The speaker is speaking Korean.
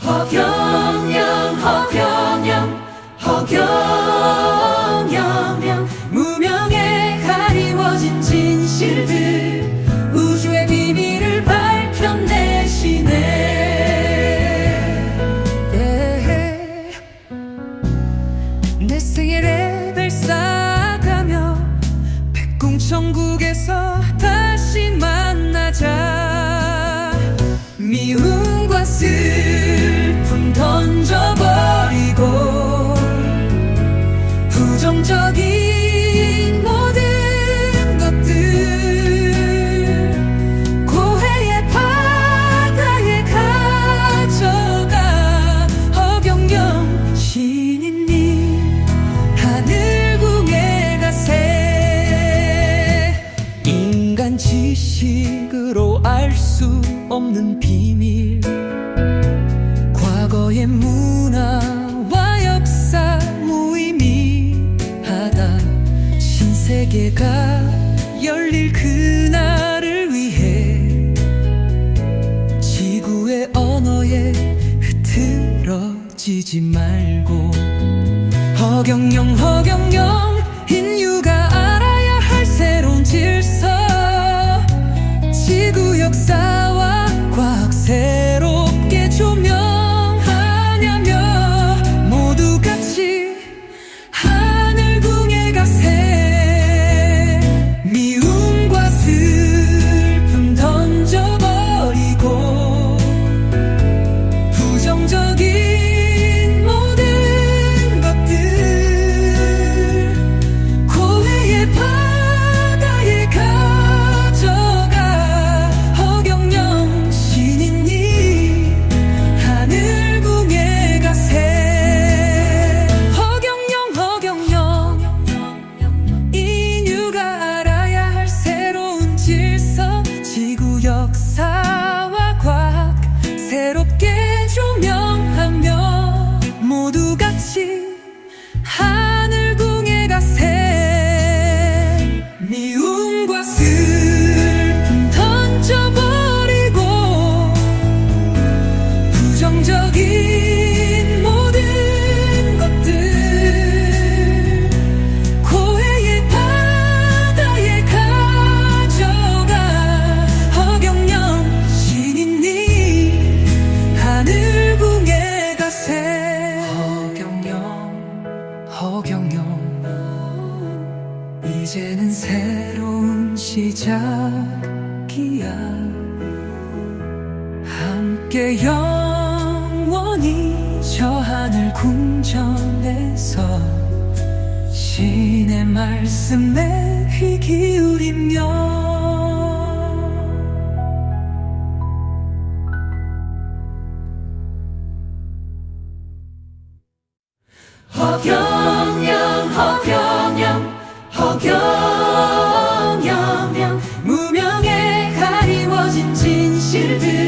허경영 허경영 허경영 무명에 가리워진 진실들 우주의 비밀을 밝혀내시네 예. 내 생에 랩을 쌓아가며 백궁천국에서 다시 만나자 미움과 슬픔 지식으로 알 수 없는 비밀. 과거의 문화와 역사 무의미하다. 신세계가 열릴 그날을 위해 지구의 언어에 흐트러지지 말고 허경영 허경영 역사와 과학 새 같이 허경영. 이제는 새로운 시작이야. 함께 영원히 저 하늘 궁전에서 신의 말씀에 귀 기울이며 허경 you to.